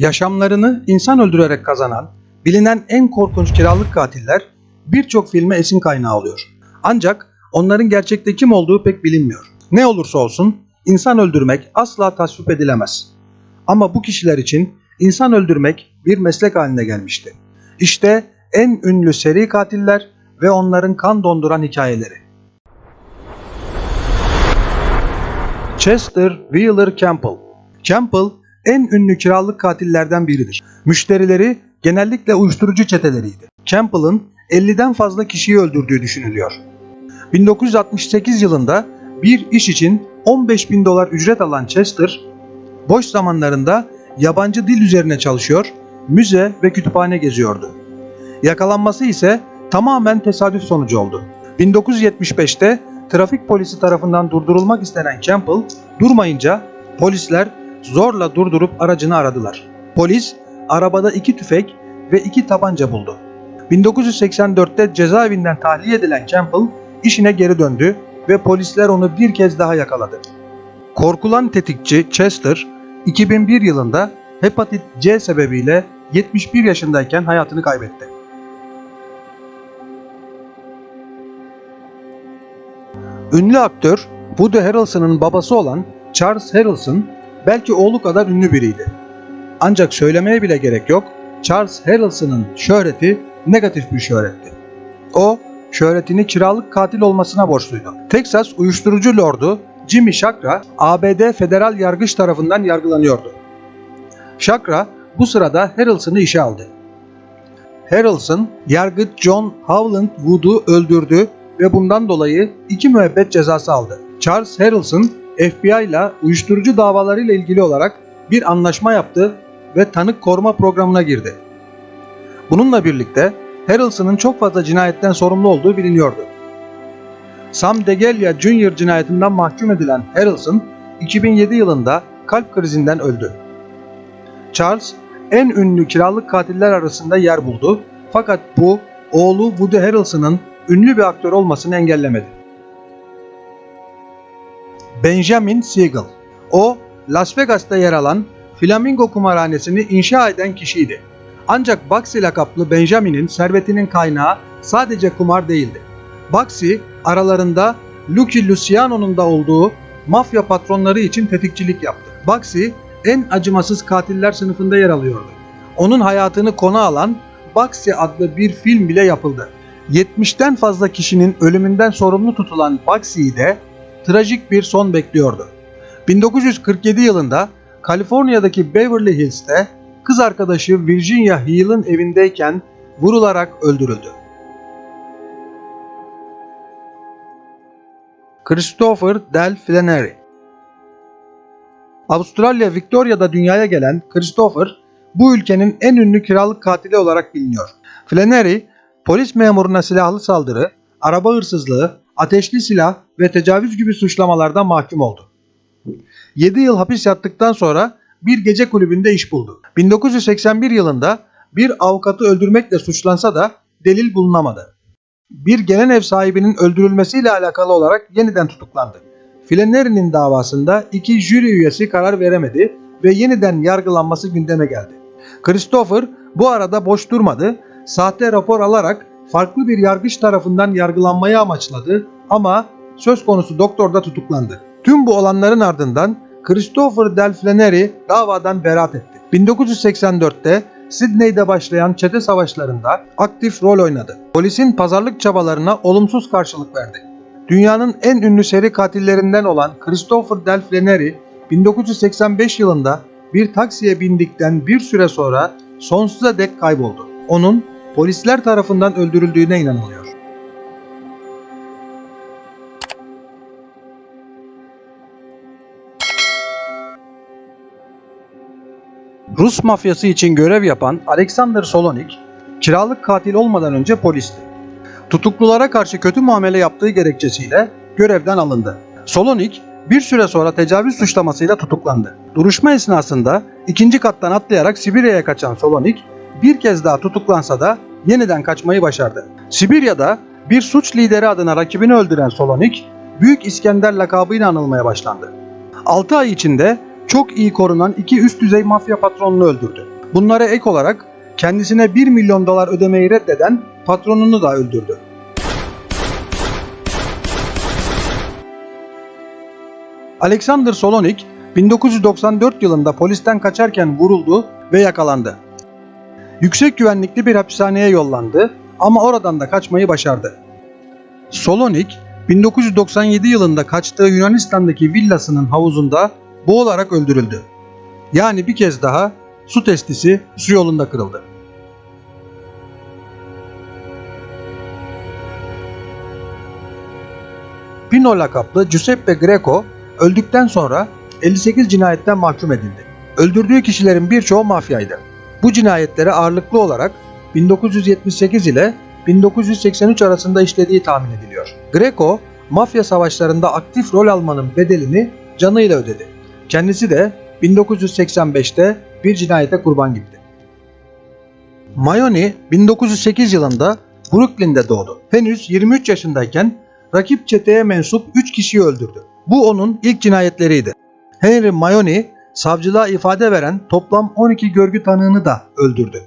Yaşamlarını insan öldürerek kazanan, bilinen en korkunç kiralık katiller birçok filme esin kaynağı oluyor. Ancak onların gerçekte kim olduğu pek bilinmiyor. Ne olursa olsun insan öldürmek asla tasvip edilemez. Ama bu kişiler için insan öldürmek bir meslek haline gelmişti. İşte en ünlü seri katiller ve onların kan donduran hikayeleri. Chester Wheeler Campbell Campbell en ünlü kiralık katillerden biridir. Müşterileri genellikle uyuşturucu çeteleriydi. Campbell'ın 50'den fazla kişiyi öldürdüğü düşünülüyor. 1968 yılında bir iş için 15 bin dolar ücret alan Chester, boş zamanlarında yabancı dil üzerine çalışıyor, müze ve kütüphane geziyordu. Yakalanması ise tamamen tesadüf sonucu oldu. 1975'te trafik polisi tarafından durdurulmak istenen Campbell durmayınca polisler zorla durdurup aracını aradılar. Polis arabada iki tüfek ve iki tabanca buldu. 1984'te cezaevinden tahliye edilen Campbell işine geri döndü ve polisler onu bir kez daha yakaladı. Korkulan tetikçi Chester 2001 yılında hepatit C sebebiyle 71 yaşındayken hayatını kaybetti. Ünlü aktör Woody Harrelson'ın babası olan Charles Harrelson belki oğlu kadar ünlü biriydi. Ancak söylemeye bile gerek yok, Charles Harrelson'ın şöhreti negatif bir şöhretti. O, şöhretini kiralık katil olmasına borçluydu. Texas uyuşturucu lordu Jimmy Shakra, ABD federal yargıç tarafından yargılanıyordu. Shakra bu sırada Harrelson'ı işe aldı. Harrelson, yargıç John Howland Wood'u öldürdü ve bundan dolayı iki müebbet cezası aldı. Charles Harrelson, FBI ile uyuşturucu davalarıyla ilgili olarak bir anlaşma yaptı ve tanık koruma programına girdi. Bununla birlikte Harrelson'ın çok fazla cinayetten sorumlu olduğu biliniyordu. Sam Degelia Jr. cinayetinden mahkum edilen Harrelson, 2007 yılında kalp krizinden öldü. Charles, en ünlü kiralık katiller arasında yer buldu fakat bu oğlu Woody Harrelson'ın ünlü bir aktör olmasını engellemedi. Benjamin Siegel O, Las Vegas'ta yer alan Flamingo kumarhanesini inşa eden kişiydi. Ancak Bugsy lakaplı Benjamin'in servetinin kaynağı sadece kumar değildi. Bugsy aralarında Lucky Luciano'nun da olduğu mafya patronları için tetikçilik yaptı. Bugsy en acımasız katiller sınıfında yer alıyordu. Onun hayatını konu alan Bugsy adlı bir film bile yapıldı. 70'ten fazla kişinin ölümünden sorumlu tutulan Bugsy'yi de trajik bir son bekliyordu. 1947 yılında Kaliforniya'daki Beverly Hills'te kız arkadaşı Virginia Hill'in evindeyken vurularak öldürüldü. Christopher Del Flannery Avustralya Victoria'da dünyaya gelen Christopher, bu ülkenin en ünlü kiralık katili olarak biliniyor. Flannery, polis memuruna silahlı saldırı, araba hırsızlığı, ateşli silah ve tecavüz gibi suçlamalardan mahkum oldu. 7 yıl hapis yattıktan sonra bir gece kulübünde iş buldu. 1981 yılında bir avukatı öldürmekle suçlansa da delil bulunamadı. Bir gelen ev sahibinin öldürülmesiyle alakalı olarak yeniden tutuklandı. Flannery'nin davasında iki jüri üyesi karar veremedi ve yeniden yargılanması gündeme geldi. Christopher bu arada boş durmadı, sahte rapor alarak farklı bir yargıç tarafından yargılanmayı amaçladı ama söz konusu doktor da tutuklandı. Tüm bu olanların ardından Christopher Del davadan beraat etti. 1984'te Sydney'de başlayan çete savaşlarında aktif rol oynadı. Polisin pazarlık çabalarına olumsuz karşılık verdi. Dünyanın en ünlü seri katillerinden olan Christopher Del Flannery 1985 yılında bir taksiye bindikten bir süre sonra sonsuza dek kayboldu. Onun polisler tarafından öldürüldüğüne inanılıyor. Rus mafyası için görev yapan Alexander Solonik, kiralık katil olmadan önce polisti. Tutuklulara karşı kötü muamele yaptığı gerekçesiyle görevden alındı. Solonik bir süre sonra tecavüz suçlamasıyla tutuklandı. Duruşma esnasında ikinci kattan atlayarak Sibirya'ya kaçan Solonik bir kez daha tutuklansa da yeniden kaçmayı başardı. Sibirya'da bir suç lideri adına rakibini öldüren Solonik, Büyük İskender lakabıyla anılmaya başlandı. 6 ay içinde çok iyi korunan iki üst düzey mafya patronunu öldürdü. Bunlara ek olarak kendisine 1 milyon dolar ödemeyi reddeden patronunu da öldürdü. Alexander Solonik 1994 yılında polisten kaçarken vuruldu ve yakalandı. Yüksek güvenlikli bir hapishaneye yollandı ama oradan da kaçmayı başardı. Solonik 1997 yılında kaçtığı Yunanistan'daki villasının havuzunda boğularak öldürüldü. Yani bir kez daha su testisi su yolunda kırıldı. Pino lakaplı Giuseppe Greco öldükten sonra 58 cinayetten mahkum edildi. Öldürdüğü kişilerin birçoğu mafyaydı. Bu cinayetleri ağırlıklı olarak 1978 ile 1983 arasında işlediği tahmin ediliyor. Greco, mafya savaşlarında aktif rol almanın bedelini canıyla ödedi. Kendisi de 1985'te bir cinayete kurban gitti. Mayoni 1908 yılında Brooklyn'de doğdu. Henüz 23 yaşındayken rakip çeteye mensup 3 kişiyi öldürdü. Bu onun ilk cinayetleriydi. Henry Mayoni savcılığa ifade veren toplam 12 görgü tanığını da öldürdü.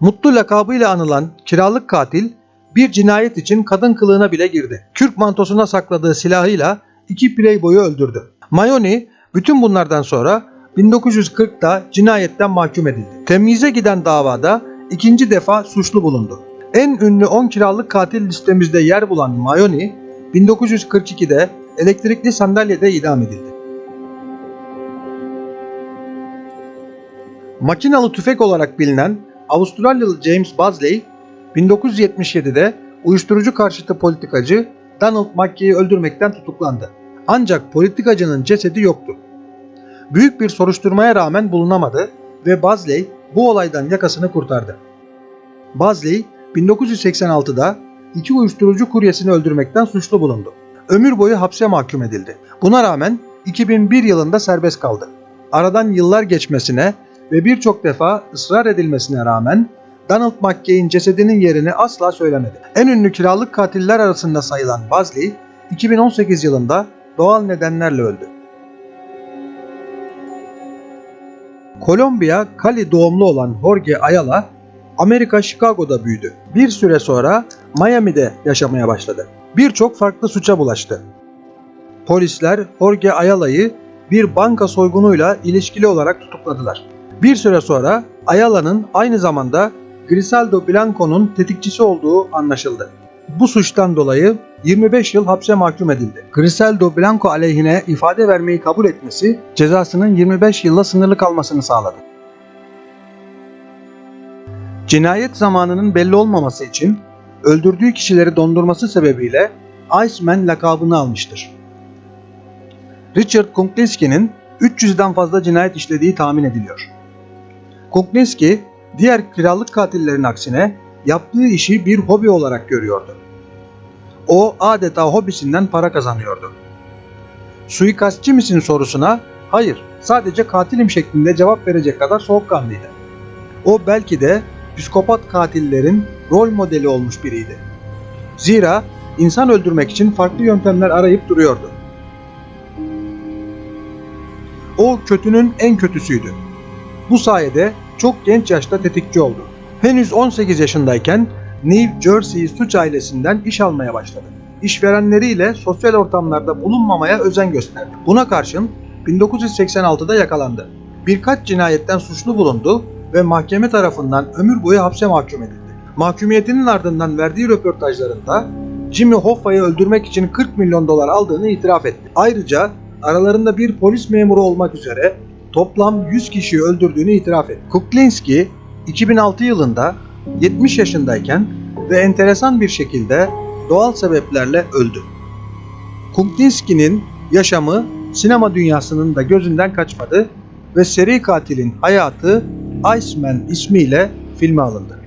Mutlu lakabıyla anılan kiralık katil bir cinayet için kadın kılığına bile girdi. Kürk mantosuna sakladığı silahıyla iki playboyu öldürdü. Mayoni bütün bunlardan sonra 1940'da cinayetten mahkum edildi. Temyize giden davada ikinci defa suçlu bulundu. En ünlü 10 kiralık katil listemizde yer bulan Mayoni 1942'de elektrikli sandalyede idam edildi. Makinalı tüfek olarak bilinen Avustralyalı James Bazley 1977'de uyuşturucu karşıtı politikacı Donald McKay'i öldürmekten tutuklandı. Ancak politikacının cesedi yoktu. Büyük bir soruşturmaya rağmen bulunamadı ve Bazley bu olaydan yakasını kurtardı. Bazley 1986'da iki uyuşturucu kuryesini öldürmekten suçlu bulundu. Ömür boyu hapse mahkum edildi. Buna rağmen 2001 yılında serbest kaldı. Aradan yıllar geçmesine ve birçok defa ısrar edilmesine rağmen Donald McKay'in cesedinin yerini asla söylemedi. En ünlü kiralık katiller arasında sayılan Bazley, 2018 yılında doğal nedenlerle öldü. Kolombiya, Cali doğumlu olan Jorge Ayala, Amerika Chicago'da büyüdü. Bir süre sonra Miami'de yaşamaya başladı. Birçok farklı suça bulaştı. Polisler Jorge Ayala'yı bir banka soygunuyla ilişkili olarak tutukladılar. Bir süre sonra Ayala'nın aynı zamanda Griseldo Blanco'nun tetikçisi olduğu anlaşıldı. Bu suçtan dolayı 25 yıl hapse mahkum edildi. Griseldo Blanco aleyhine ifade vermeyi kabul etmesi cezasının 25 yılla sınırlı kalmasını sağladı. Cinayet zamanının belli olmaması için öldürdüğü kişileri dondurması sebebiyle Iceman lakabını almıştır. Richard Kuklinski'nin 300'den fazla cinayet işlediği tahmin ediliyor. Kuklinski, diğer kiralık katillerin aksine yaptığı işi bir hobi olarak görüyordu. O adeta hobisinden para kazanıyordu. Suikastçı mısın sorusuna hayır sadece katilim şeklinde cevap verecek kadar soğukkanlıydı. O belki de psikopat katillerin rol modeli olmuş biriydi. Zira insan öldürmek için farklı yöntemler arayıp duruyordu. O kötünün en kötüsüydü. Bu sayede çok genç yaşta tetikçi oldu. Henüz 18 yaşındayken New Jersey suç ailesinden iş almaya başladı. İşverenleriyle sosyal ortamlarda bulunmamaya özen gösterdi. Buna karşın 1986'da yakalandı. Birkaç cinayetten suçlu bulundu ve mahkeme tarafından ömür boyu hapse mahkum edildi. Mahkumiyetinin ardından verdiği röportajlarında Jimmy Hoffa'yı öldürmek için 40 milyon dolar aldığını itiraf etti. Ayrıca aralarında bir polis memuru olmak üzere toplam 100 kişiyi öldürdüğünü itiraf etti. Kuklinski 2006 yılında 70 yaşındayken ve enteresan bir şekilde doğal sebeplerle öldü. Kuklinski'nin yaşamı sinema dünyasının da gözünden kaçmadı ve seri katilin hayatı Iceman ismiyle filme alındı.